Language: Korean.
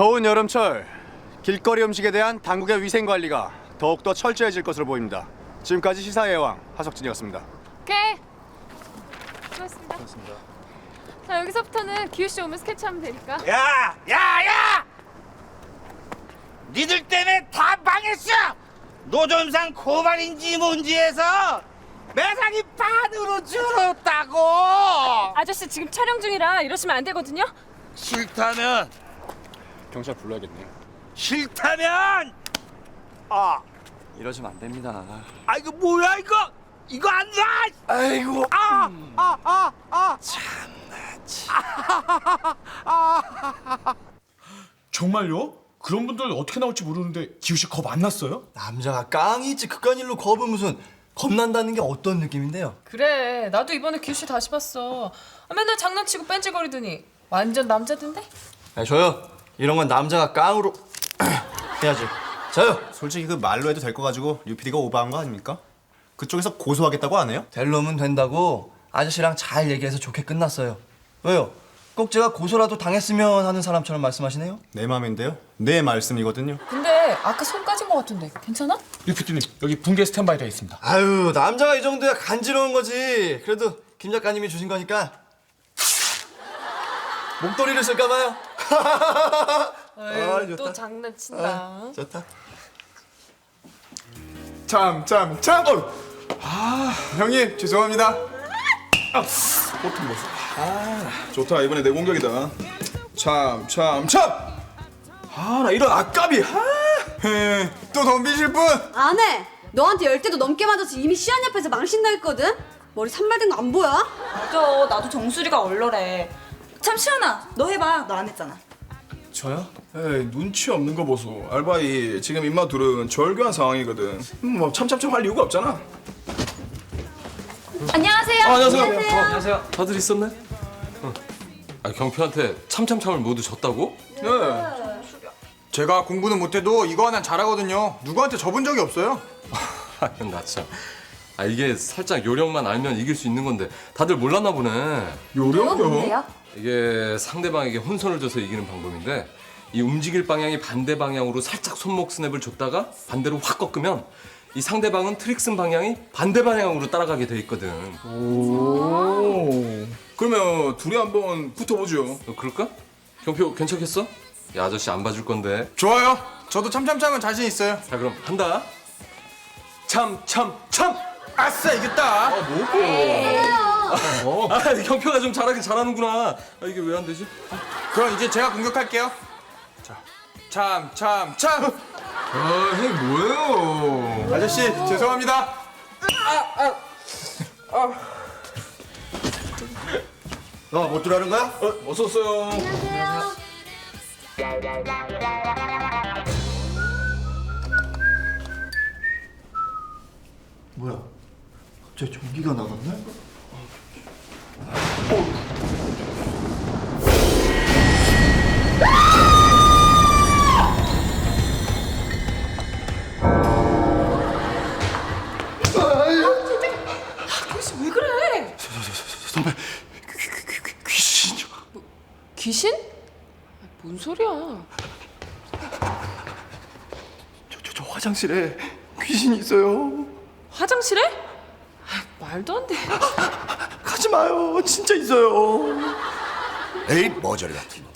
더운 여름철 길거리 음식에 대한 당국의 위생 관리가 더욱더 철저해질 것으로 보입니다. 지금까지 시사의 왕 하석진이었습니다. 오케이. 수고하셨습니다. 자 여기서부터는 기우 씨 오면 스케치하면 되니까. 야, 야, 야! 니들 때문에 다 망했어! 노점상 고발인지 뭔지 해서 매상이 반으로 줄었다고! 아저씨 지금 촬영 중이라 이러시면 안 되거든요. 싫다면, 경찰 불러야겠네요. 싫다면! 아, 이러시면 안 됩니다. 아, 이거 뭐야, 이거! 이거 안 나! 아이고, 아, 아, 아, 아! 정말요? 그런 분들 어떻게 나올지 모르는데 기우 씨 겁 안 났어요? 남자가 깡이지 그깟 일로 겁은 무슨 겁난다는 게 어떤 느낌인데요? 그래 나도 이번에 규씨 다시 봤어 아, 맨날 장난치고 뺀질거리더니 완전 남자던데? 아, 저요. 이런 건 남자가 깡으로 해야지. 저요. 솔직히 그 말로 해도 될 거 가지고 류피디가 오버한 거 아닙니까? 그쪽에서 고소하겠다고 안 해요? 될 놈은 된다고 아저씨랑 잘 얘기해서 좋게 끝났어요. 왜요? 꼭 제가 고소라도 당했으면 하는 사람처럼 말씀하시네요? 내 맘인데요. 내 말씀이거든요. 근데 아까 손 까진 거 같은데 괜찮아? 유피디님 여기 붕괴 스탠바이 돼 있습니다. 아유 남자가 이 정도야 간지러운 거지. 그래도 김 작가님이 주신 거니까 목도리를 쓸까 봐요. 아유, 좋다. 또 장난친다 좋다. 참, 참, 참! 어. 아, 형님, 죄송합니다. 보통 모습. 아, 좋다. 이번에 내 공격이다. 참, 참, 참! 아, 나 이런 악갑이. 아! 헤, 또 덤비실 분? 안 해. 너한테 열 대도 넘게 맞아서 이미 시안 옆에서 망신당했거든. 머리 산발된 거 안 보여? 맞아 나도 정수리가 얼얼해 참 시원아 너 해봐 너 안 했잖아 저요? 에이, 눈치 없는 거 보소. 알바이, 지금 임마 둘은 절교한 상황이거든. 음, 뭐 참참참 할 이유가 없잖아. 안녕하세요 안녕하세요. 다들 있었네? 아 경표한테 참참참을 모두 졌다고? 네. 제가 공부는 못해도 이거 하나 잘하거든요. 누구한테 접은 적이 없어요. 나 참. 아 이게 살짝 요령만 알면 이길 수 있는 건데 다들 몰랐나 보네. 요령요? 이게 상대방에게 혼선을 줘서 이기는 방법인데 이 움직일 방향이 반대 방향으로 살짝 손목 스냅을 줬다가 반대로 확 꺾으면 이 상대방은 트릭 쓴 방향이 반대 방향으로 따라가게 돼 있거든. 오. 그러면 둘이 한번 붙어보죠. 너 그럴까? 경표 괜찮겠어? 야 아저씨 안 봐줄 건데. 좋아요. 저도 참참참은 자신 있어요. 자 그럼 한다. 참 참 참. 아싸, 이겼다. 아 경표가 좀 잘하긴 잘하는구나. 아 이게 왜 안 되지? 그럼 이제 제가 공격할게요. 자, 참, 참, 참! 아, 형이 뭐예요? 아저씨, 죄송합니다. 너못 들어가는 거야? 어서 오세요. 뭐야? 갑자기 전기가 나갔네? 규씨 왜 그래? 선배 귀신이요. 귀신? 아, 뭔 소리야 저, 저, 저 화장실에 귀신이 있어요. 화장실에? 아, 말도 안 돼 가지 마요. 진짜 있어요. 에이, 머저리 같은 거.